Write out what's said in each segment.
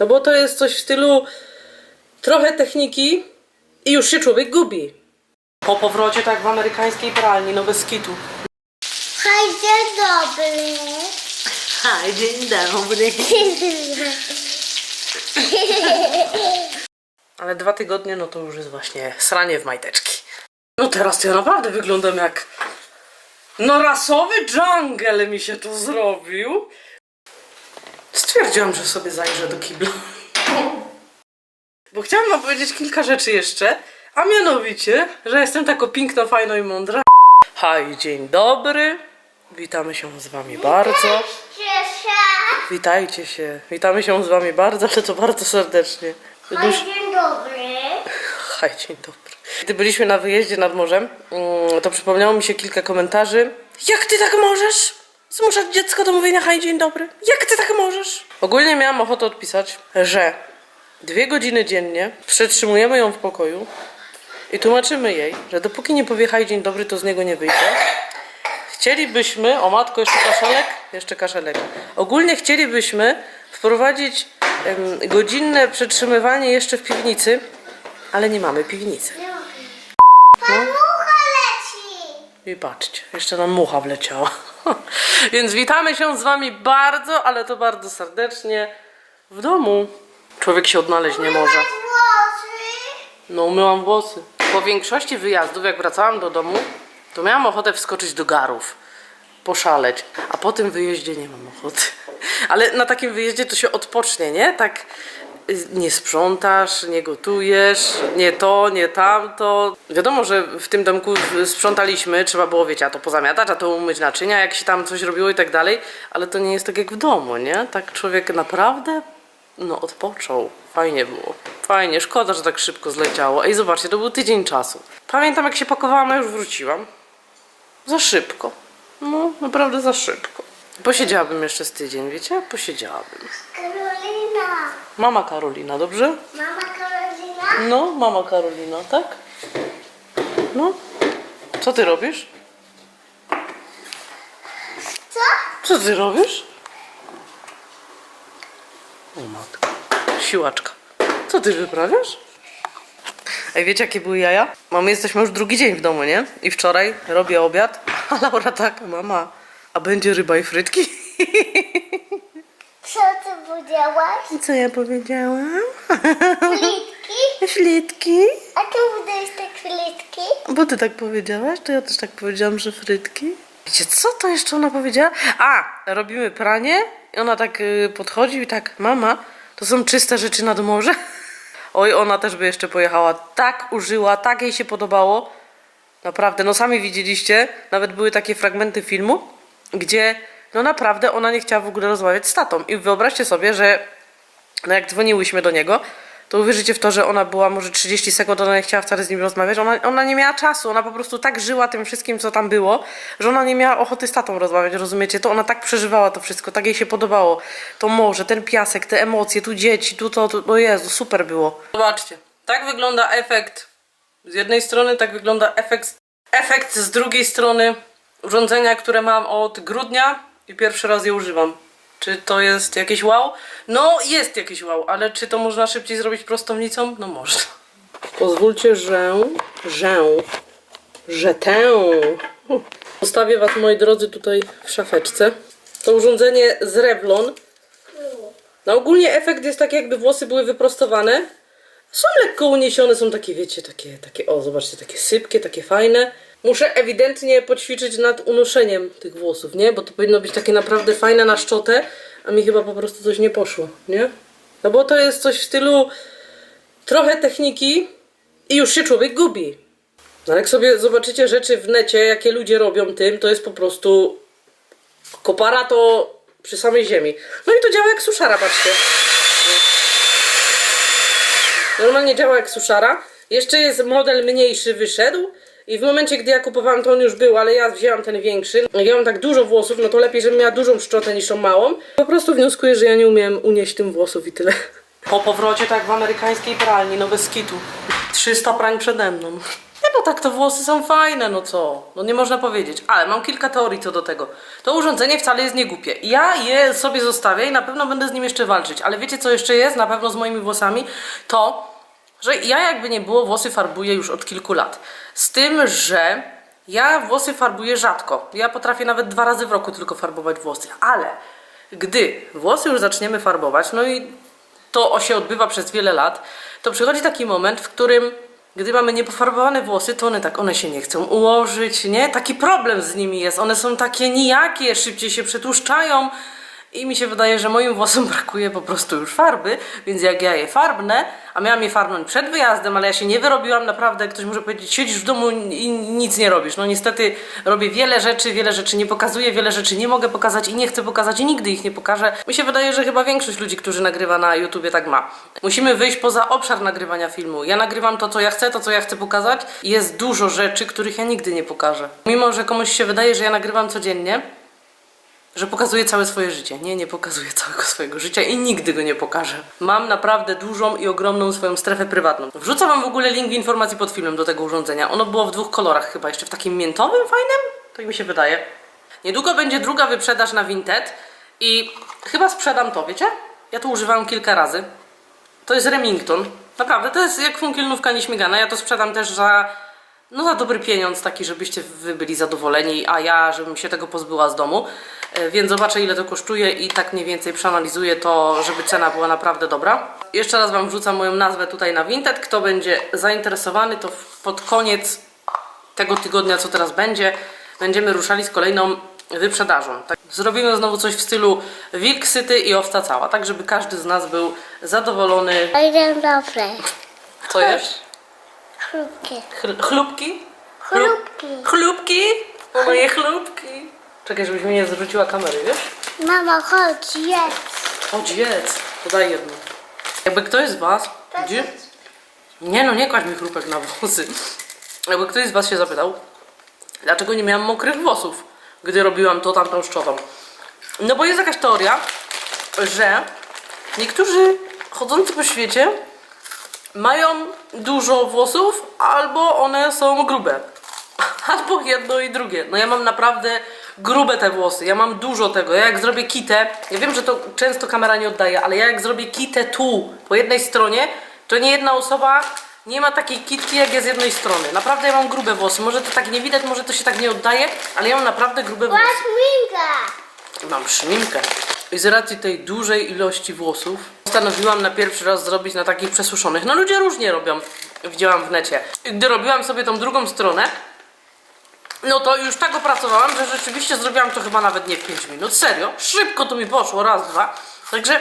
No bo to jest coś w stylu trochę techniki i już się człowiek gubi. Po powrocie tak w amerykańskiej pralni, no bez kitu. Hej, dzień dobry. Hej, dzień dobry. Ale dwa tygodnie, no to już jest właśnie sranie w majteczki. No teraz to ja naprawdę wyglądam jak... No rasowy jungle mi się tu zrobił. Stwierdziłam, że sobie zajrzę do kibla. Bo chciałam wam powiedzieć kilka rzeczy jeszcze, a mianowicie, że jestem tako piękna, fajna i mądra. Hej, dzień dobry. Witamy się z wami bardzo. Witajcie się. Witamy się z wami bardzo, ale to bardzo serdecznie. Hej, dzień dobry. Hej, dzień dobry. Gdy byliśmy na wyjeździe nad morzem, mm, to przypomniało mi się kilka komentarzy. Jak ty tak możesz? Zmuszać dziecko do mówienia hej, dzień dobry. Jak ty tak możesz? Ogólnie miałam ochotę odpisać, że dwie godziny dziennie przetrzymujemy ją w pokoju i tłumaczymy jej, że dopóki nie powie hej, dzień dobry, to z niego nie wyjdzie. Chcielibyśmy, o matko, jeszcze kaszelek? Jeszcze kaszelek. Ogólnie chcielibyśmy wprowadzić em, godzinne przetrzymywanie jeszcze w piwnicy, ale nie mamy piwnicy. I patrzcie, jeszcze nam mucha wleciała. Więc witamy się z wami bardzo, ale to bardzo serdecznie w domu. Człowiek się odnaleźć nie może. No, umyłam włosy. Po większości wyjazdów, jak wracałam do domu, to miałam ochotę wskoczyć do garów, poszaleć. A po tym wyjeździe nie mam ochoty. Ale na takim wyjeździe to się odpocznie, nie? Tak nie sprzątasz, nie gotujesz, nie to, nie tamto. Wiadomo, że w tym domku sprzątaliśmy, trzeba było, wiecie, a to pozamiatać, a to umyć naczynia, jak się tam coś robiło i tak dalej, ale to nie jest tak jak w domu, nie? Tak człowiek naprawdę no, odpoczął. Fajnie było. Fajnie, szkoda, że tak szybko zleciało. Ej, zobaczcie, to był tydzień czasu. Pamiętam, jak się pakowałam, a już wróciłam. Za szybko. No, naprawdę za szybko. Posiedziałabym jeszcze z tydzień, wiecie? Posiedziałabym. Karolina. Mama Karolina, dobrze? Mama Karolina. No, mama Karolina, tak? No. Co ty robisz? Co? Co ty robisz? O matko. Siłaczka. Co ty wyprawiasz? Ej, wiecie jakie były jaja? Mamy, jesteśmy już drugi dzień w domu, nie? I wczoraj robię obiad, a Laura tak, mama, a będzie ryba i frytki? Powiedziałaś? I co ja powiedziałam? Flitki? Ślitki? A ty budujesz te flitki? Bo ty tak powiedziałaś, to ja też tak powiedziałam, że frytki. Wiecie, co to jeszcze ona powiedziała? A, robimy pranie i ona tak y, podchodzi i tak, mama, to są czyste rzeczy nad morze. Oj, ona też by jeszcze pojechała. Tak użyła, tak jej się podobało. Naprawdę, no sami widzieliście, nawet były takie fragmenty filmu, gdzie no naprawdę ona nie chciała w ogóle rozmawiać z tatą. I wyobraźcie sobie, że no jak dzwoniłyśmy do niego, to uwierzycie w to, że ona była może 30 sekund, ona nie chciała wcale z nim rozmawiać. Ona, ona nie miała czasu, ona po prostu tak żyła tym wszystkim, co tam było, że ona nie miała ochoty z tatą rozmawiać, rozumiecie? To ona tak przeżywała to wszystko, tak jej się podobało. To morze, ten piasek, te emocje, tu dzieci, tu to, tu, o Jezu, super było. Zobaczcie, tak wygląda efekt z jednej strony, tak wygląda efekt, efekt z drugiej strony urządzenia, które mam od grudnia i pierwszy raz je używam. Czy to jest jakieś wow? No, jest jakieś wow, ale czy to można szybciej zrobić prostownicą? No można. Pozwólcie, że... że... że tę... Zostawię Was, moi drodzy, tutaj w szafeczce. To urządzenie z Revlon. No ogólnie efekt jest tak, jakby włosy były wyprostowane. Są lekko uniesione, są takie, wiecie, takie, takie, o, zobaczcie, takie sypkie, takie fajne. Muszę ewidentnie poćwiczyć nad unoszeniem tych włosów, nie? Bo to powinno być takie naprawdę fajne na szczotę, a mi chyba po prostu coś nie poszło, nie? No bo to jest coś w stylu trochę techniki i już się człowiek gubi. No jak sobie zobaczycie rzeczy w necie, jakie ludzie robią tym, to jest po prostu kopara to przy samej ziemi. No i to działa jak suszara, patrzcie. Normalnie działa jak suszara. Jeszcze jest model mniejszy wyszedł. I w momencie, gdy ja kupowałam, to on już był, ale ja wzięłam ten większy. Ja mam tak dużo włosów, no to lepiej, żebym miała dużą szczotę niż tą małą. Po prostu wnioskuję, że ja nie umiem unieść tym włosów i tyle. Po powrocie tak w amerykańskiej pralni, no bez kitu. 300 prań przede mną. Ja no tak, to włosy są fajne, no co? No nie można powiedzieć. Ale mam kilka teorii co do tego. To urządzenie wcale jest niegłupie. Ja je sobie zostawię i na pewno będę z nim jeszcze walczyć. Ale wiecie co jeszcze jest na pewno z moimi włosami? To, że ja jakby nie było, włosy farbuję już od kilku lat. Z tym, że ja włosy farbuję rzadko. Ja potrafię nawet dwa razy w roku tylko farbować włosy. Ale gdy włosy już zaczniemy farbować, no i to się odbywa przez wiele lat, to przychodzi taki moment, w którym gdy mamy niepofarbowane włosy, to one tak, one się nie chcą ułożyć, nie? Taki problem z nimi jest. One są takie nijakie, szybciej się przetłuszczają i mi się wydaje, że moim włosom brakuje po prostu już farby, więc jak ja je farbnę, a miałam je farbnąć przed wyjazdem, ale ja się nie wyrobiłam, naprawdę ktoś może powiedzieć, siedzisz w domu i nic nie robisz. No niestety robię wiele rzeczy, wiele rzeczy nie pokazuję, wiele rzeczy nie mogę pokazać i nie chcę pokazać i nigdy ich nie pokażę. Mi się wydaje, że chyba większość ludzi, którzy nagrywa na YouTubie tak ma. Musimy wyjść poza obszar nagrywania filmu. Ja nagrywam to, co ja chcę, to, co ja chcę pokazać jest dużo rzeczy, których ja nigdy nie pokażę. Mimo, że komuś się wydaje, że ja nagrywam codziennie, że pokazuje całe swoje życie. Nie, nie pokazuje całego swojego życia i nigdy go nie pokażę. Mam naprawdę dużą i ogromną swoją strefę prywatną. Wrzucę wam w ogóle link informacji pod filmem do tego urządzenia. Ono było w dwóch kolorach chyba, jeszcze w takim miętowym, fajnym? Tak mi się wydaje. Niedługo będzie druga wyprzedaż na Vinted i chyba sprzedam to, wiecie? Ja to używałam kilka razy. To jest Remington. Naprawdę, to jest jak funkielnówka nieśmigana. Ja to sprzedam też za, no za dobry pieniądz, taki, żebyście wy byli zadowoleni, a ja, żebym się tego pozbyła z domu. E, Więc zobaczę, ile to kosztuje i tak mniej więcej przeanalizuję to, żeby cena była naprawdę dobra. Jeszcze raz Wam wrzucam moją nazwę tutaj na Vinted. Kto będzie zainteresowany, to pod koniec tego tygodnia, co teraz będzie, będziemy ruszali z kolejną wyprzedażą. Tak, zrobimy znowu coś w stylu wilk syty i owca cała, tak żeby każdy z nas był zadowolony. Fajne dobre. Co jest? Chrupkie. Chl- chlubki? Chlubki. Chlubki? O moje chlubki. Czekaj, żebyś mi nie zwróciła kamery, wiesz? Mama, chodź, jedz. Chodź, jedz. To daj jedno. Jakby ktoś z was... Gdzie? Nie no, nie kładź mi chrupek na włosy. Jakby ktoś z was się zapytał, dlaczego nie miałam mokrych włosów, gdy robiłam to tamtą szczotą. No bo jest jakaś teoria, że niektórzy chodzący po świecie mają dużo włosów, albo one są grube. Albo jedno i drugie. No ja mam naprawdę grube te włosy. Ja mam dużo tego. Ja jak zrobię kitę, ja wiem, że to często kamera nie oddaje, ale ja jak zrobię kitę tu, po jednej stronie, to nie jedna osoba nie ma takiej kitki jak ja z jednej strony. Naprawdę ja mam grube włosy. Może to tak nie widać, może to się tak nie oddaje, ale ja mam naprawdę grube włosy. Masz minka. Mam szminkę. I z racji tej dużej ilości włosów postanowiłam na pierwszy raz zrobić na takich przesuszonych. No ludzie różnie robią, widziałam w necie. I gdy robiłam sobie tą drugą stronę, no to już tak opracowałam, że rzeczywiście zrobiłam to chyba nawet nie w 5 minut. Serio, szybko to mi poszło, raz, dwa. Także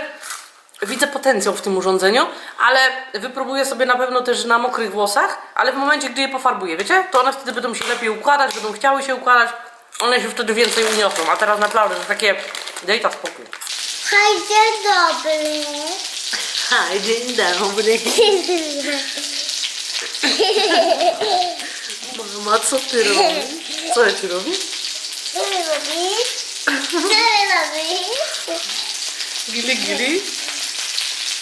widzę potencjał w tym urządzeniu, ale wypróbuję sobie na pewno też na mokrych włosach, ale w momencie, gdy je pofarbuję, wiecie, to one wtedy będą się lepiej układać, będą chciały się układać, one się wtedy więcej uniosą, a teraz naprawdę to takie, daj ta spokój. Hej, dzień dobry. Hej, dzień dobry. Mama, co ty robisz? Co ja ci robię? Co ty robisz? Co ty robisz? Gili, gili.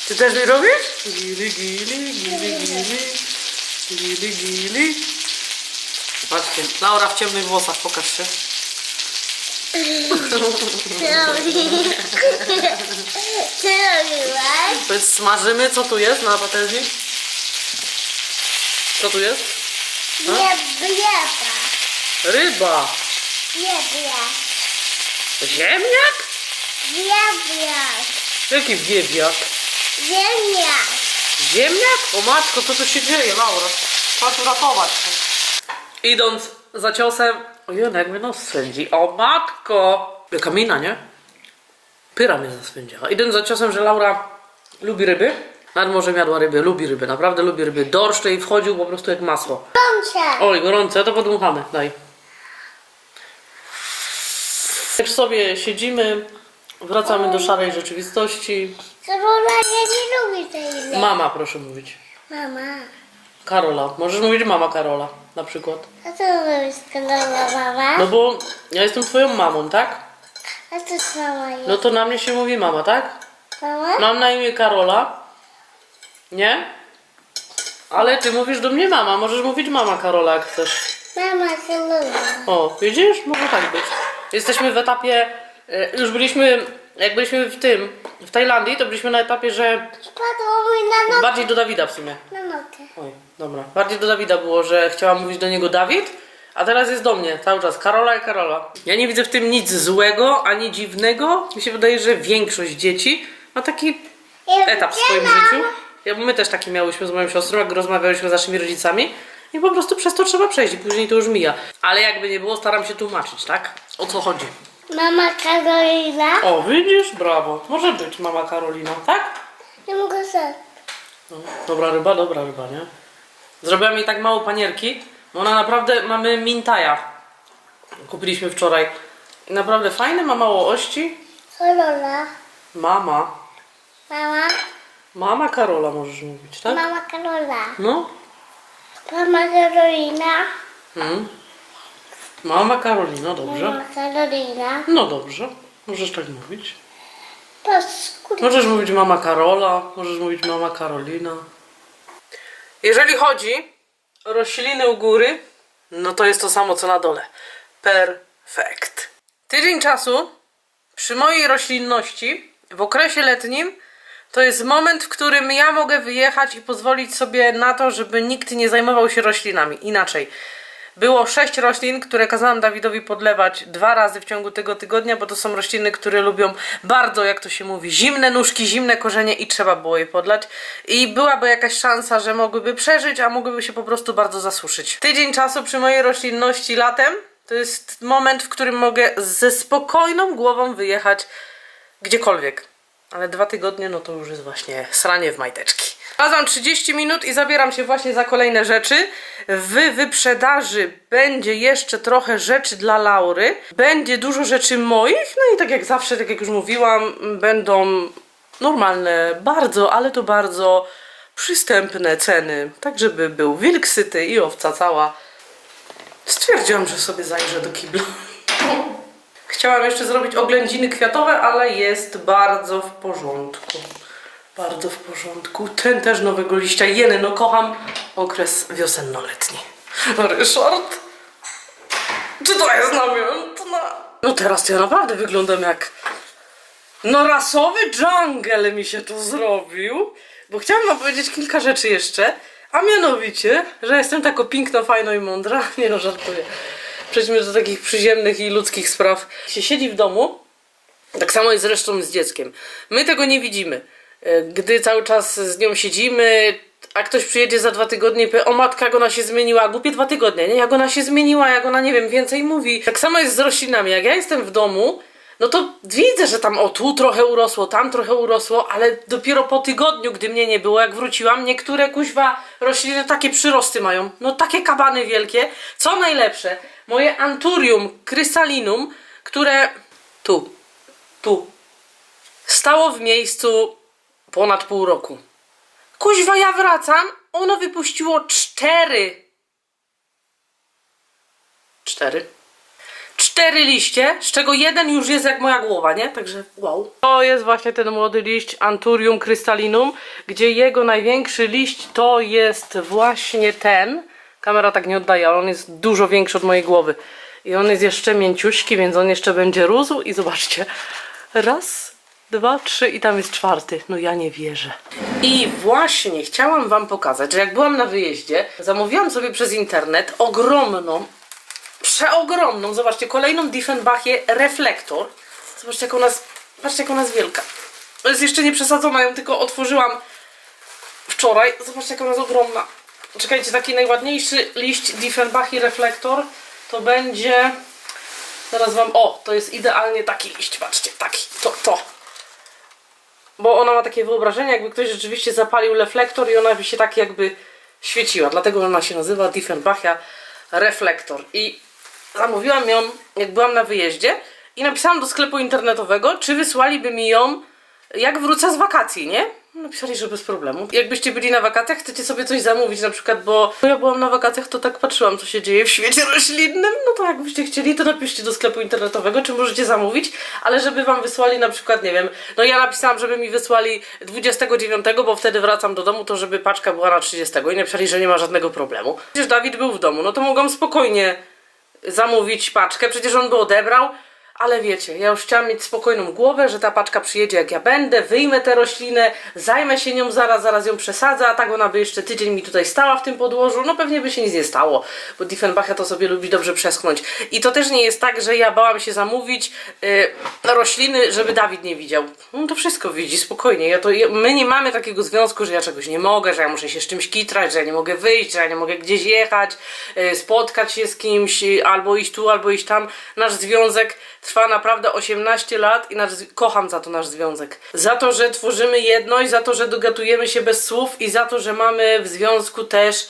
Ty też mi robisz? Gili, gili, gili, gili. Gili, gili. Patrzcie, Laura w ciemnych włosach, pokaż się. Co robiłaś? Powiedz, smażymy, co tu jest na patelni? Co tu jest? Nie bleba. Ryba. Bleba. Ziemniak? Ziemniak. Jaki wiewiak? Ziemniak. Ziemniak? O matko, co tu się dzieje, Laura? Patrz uratować się. Idąc za ciosem... Ojej, jak mnie nos swędzi. O matko! Jaka mina, nie? Pyra mnie zaswędziła. Idąc za ciosem, że Laura lubi ryby. Nad morzem jadła ryby, lubi ryby, naprawdę lubi ryby. Dorsz jej wchodził po prostu jak masło. Kącie. Oj, gorące, to podmuchamy, daj. Jak sobie siedzimy, wracamy do szarej rzeczywistości. Karola, ja nie lubię tej. Mama, proszę mówić. Mama. Karola. Możesz mówić mama Karola na przykład. A co robisz Karola, mama? No bo ja jestem twoją mamą, tak? A co z mama jest? No to na mnie się mówi mama, tak? Mama? Mam na imię Karola. Nie? Ale ty mówisz do mnie mama, możesz mówić mama Karola jak chcesz. Mama Karola. O, widzisz? Może tak być. Jesteśmy w etapie, e, już byliśmy, jak byliśmy w tym, w Tajlandii, to byliśmy na etapie, że Spadło mi na nogę. bardziej do Dawida w sumie. Na nogę. Oj, dobra. Bardziej do Dawida było, że chciałam mówić do niego Dawid, a teraz jest do mnie cały czas Karola i Karola. Ja nie widzę w tym nic złego, ani dziwnego. Mi się wydaje, że większość dzieci ma taki etap w swoim życiu. Ja, my też taki miałyśmy z moją siostrą, jak rozmawiałyśmy z naszymi rodzicami. I po prostu przez to trzeba przejść i później to już mija. Ale jakby nie było, staram się tłumaczyć, tak? O co chodzi? Mama Karolina. O, widzisz? Brawo. Może być mama Karolina, tak? Nie mogę sobie. No, dobra ryba, dobra ryba, nie? Zrobiłam jej tak mało panierki, bo ona naprawdę, mamy mintaja. Kupiliśmy wczoraj. I naprawdę fajny, ma mało ości. Karola. Mama. Mama. Mama Karola możesz mówić, tak? Mama Karola. No. Mama Karolina. Mm. Mama Karolina, dobrze. Mama Karolina. No dobrze. Możesz tak mówić. Możesz mówić mama Karola, możesz mówić mama Karolina. Jeżeli chodzi o rośliny u góry, no to jest to samo co na dole. Perfekt. Tydzień czasu przy mojej roślinności w okresie letnim to jest moment, w którym ja mogę wyjechać i pozwolić sobie na to, żeby nikt nie zajmował się roślinami. Inaczej. Było sześć roślin, które kazałam Dawidowi podlewać dwa razy w ciągu tego tygodnia, bo to są rośliny, które lubią bardzo, jak to się mówi, zimne nóżki, zimne korzenie i trzeba było je podlać. I byłaby jakaś szansa, że mogłyby przeżyć, a mogłyby się po prostu bardzo zasuszyć. Tydzień czasu przy mojej roślinności latem to jest moment, w którym mogę ze spokojną głową wyjechać gdziekolwiek. Ale dwa tygodnie, no to już jest właśnie sranie w majteczki. Znalazłam 30 minut i zabieram się właśnie za kolejne rzeczy. W wyprzedaży będzie jeszcze trochę rzeczy dla Laury. Będzie dużo rzeczy moich. No i tak jak zawsze, tak jak już mówiłam, będą normalne, bardzo, ale to bardzo przystępne ceny. Tak, żeby był wilk syty i owca cała. Stwierdziłam, że sobie zajrzę do kibla. Chciałam jeszcze zrobić oględziny kwiatowe, ale jest bardzo w porządku. Bardzo w porządku. Ten też nowego liścia. Jeny, no kocham okres wiosenno-letni. Ryszard? Czy to jest namiętne? No teraz ja naprawdę wyglądam jak... No rasowy jungle mi się tu zrobił. Bo chciałam wam powiedzieć kilka rzeczy jeszcze. A mianowicie, że jestem tako piękna, fajna i mądra. Nie no, żartuję. Przejdźmy do takich przyziemnych i ludzkich spraw. Się siedzi w domu, tak samo jest zresztą z dzieckiem. My tego nie widzimy. E, Gdy cały czas z nią siedzimy, a ktoś przyjedzie za dwa tygodnie i powie, o matka, jak ona się zmieniła, głupie dwa tygodnie, nie? Jak ona się zmieniła, jak ona, nie wiem, więcej mówi. Tak samo jest z roślinami. Jak ja jestem w domu, no to widzę, że tam o tu trochę urosło, tam trochę urosło, ale dopiero po tygodniu, gdy mnie nie było, jak wróciłam, niektóre kuźwa rośliny takie przyrosty mają. No takie kabany wielkie. Co najlepsze, moje anturium krystalinum, które tu, tu, stało w miejscu ponad pół roku. Kuźwa, ja wracam, ono wypuściło cztery. Cztery. Cztery liście, z czego jeden już jest jak moja głowa, nie? Także wow. To jest właśnie ten młody liść Anturium crystallinum, gdzie jego największy liść to jest właśnie ten. Kamera tak nie oddaje, ale on jest dużo większy od mojej głowy. I on jest jeszcze mięciuśki, więc on jeszcze będzie rósł i zobaczcie. Raz, dwa, trzy i tam jest czwarty. No ja nie wierzę. I właśnie chciałam wam pokazać, że jak byłam na wyjeździe, zamówiłam sobie przez internet ogromną, przeogromną, zobaczcie, kolejną Diefenbachie reflektor. Zobaczcie jak ona jest, patrzcie jak ona jest wielka. To jest jeszcze nie przesadzona, ją tylko otworzyłam wczoraj. Zobaczcie jak ona jest ogromna. Czekajcie, taki najładniejszy liść Diefenbachi reflektor to będzie... Zaraz wam... O, to jest idealnie taki liść, patrzcie, taki, to, to. Bo ona ma takie wyobrażenie, jakby ktoś rzeczywiście zapalił reflektor i ona by się tak jakby świeciła. Dlatego ona się nazywa Diefenbachia reflektor. I zamówiłam ją, jak byłam na wyjeździe i napisałam do sklepu internetowego, czy wysłaliby mi ją, jak wrócę z wakacji, nie? Napisali, że bez problemu. Jakbyście byli na wakacjach, chcecie sobie coś zamówić na przykład, bo ja byłam na wakacjach, to tak patrzyłam, co się dzieje w świecie roślinnym, no to jakbyście chcieli, to napiszcie do sklepu internetowego, czy możecie zamówić, ale żeby wam wysłali na przykład, nie wiem, no ja napisałam, żeby mi wysłali 29, bo wtedy wracam do domu, to żeby paczka była na 30 i napisali, że nie ma żadnego problemu. Przecież Dawid był w domu, no to mogłam spokojnie zamówić paczkę, przecież on by odebrał, ale wiecie, ja już chciałam mieć spokojną głowę, że ta paczka przyjedzie jak ja będę, wyjmę tę roślinę, zajmę się nią zaraz, zaraz ją przesadzę, a tak ona by jeszcze tydzień mi tutaj stała w tym podłożu, no pewnie by się nic nie stało, bo Diefenbacha to sobie lubi dobrze przeschnąć. I to też nie jest tak, że ja bałam się zamówić yy, rośliny, żeby Dawid nie widział. No to wszystko widzi, spokojnie. Ja to, my nie mamy takiego związku, że ja czegoś nie mogę, że ja muszę się z czymś kitrać, że ja nie mogę wyjść, że ja nie mogę gdzieś jechać, yy, spotkać się z kimś, yy, albo iść tu, albo iść tam. Nasz związek trwa naprawdę 18 lat i nasz, kocham za to nasz związek. Za to, że tworzymy jedność, za to, że dogatujemy się bez słów i za to, że mamy w związku też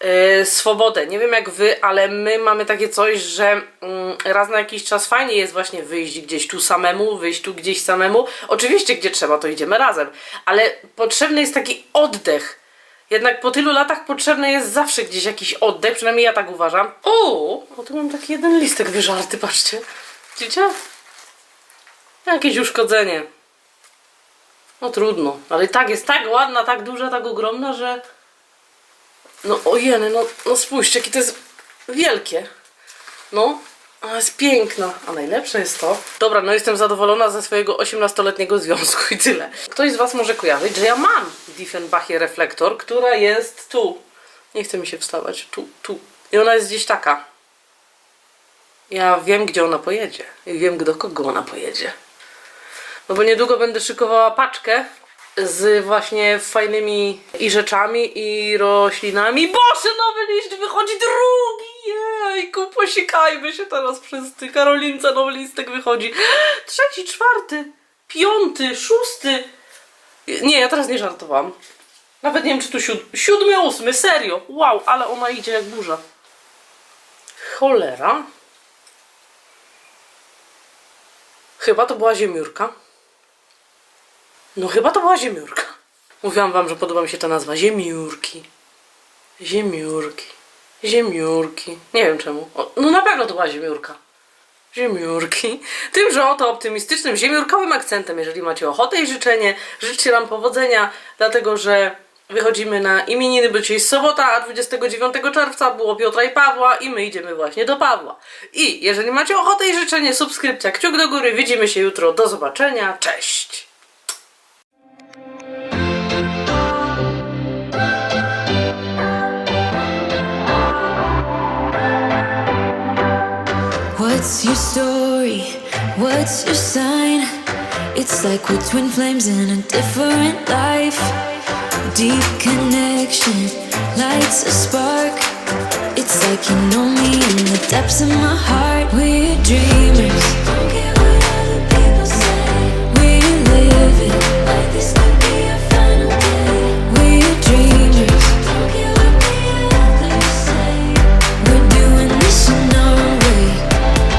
yy, swobodę. Nie wiem jak wy, ale my mamy takie coś, że mm, raz na jakiś czas fajnie jest właśnie wyjść gdzieś tu samemu, wyjść tu gdzieś samemu. Oczywiście, gdzie trzeba, to idziemy razem, ale potrzebny jest taki oddech. Jednak po tylu latach potrzebny jest zawsze gdzieś jakiś oddech, przynajmniej ja tak uważam. O, o tu mam taki jeden listek wyżarty, patrzcie. Widzicie? Jakieś uszkodzenie. No trudno, ale tak jest tak ładna, tak duża, tak ogromna, że... No ojeny, no, no spójrzcie, jakie to jest wielkie. No, ale jest piękna. A najlepsze jest to... Dobra, no jestem zadowolona ze swojego 18-letniego związku i tyle. Ktoś z Was może kojarzyć, że ja mam Diefenbachie reflektor, która jest tu. Nie chce mi się wstawać. Tu, tu. I ona jest gdzieś taka. Ja wiem, gdzie ona pojedzie. I wiem, do kogo ona pojedzie. No bo niedługo będę szykowała paczkę z właśnie fajnymi i rzeczami, i roślinami. Boże, nowy liść wychodzi drugi! Jejku, posiekajmy się teraz wszyscy. Karolince nowy listek wychodzi. Trzeci, czwarty, piąty, szósty. Nie, ja teraz nie żartowałam. Nawet nie wiem, czy tu siód... siódmy, ósmy, serio. Wow, ale ona idzie jak burza. Cholera. Chyba to była ziemiórka. No chyba to była ziemiórka. Mówiłam wam, że podoba mi się ta nazwa. Ziemiórki. Ziemiórki. Ziemiórki. Nie wiem czemu. O, no na pewno to była ziemiórka. Ziemiórki. Tymże oto optymistycznym, ziemiórkowym akcentem, jeżeli macie ochotę i życzenie, życzcie nam powodzenia, dlatego że wychodzimy na imieniny, bo dzisiaj sobota, a 29 czerwca było Piotra i Pawła i my idziemy właśnie do Pawła. I jeżeli macie ochotę i życzenie, subskrypcja, kciuk do góry, widzimy się jutro, do zobaczenia, cześć! What's your story? What's your sign? It's like we're twin flames in a different life. deep connection lights a spark. It's like you know me in the depths of my heart. We're dreamers. Don't care what other people say. We live it like this.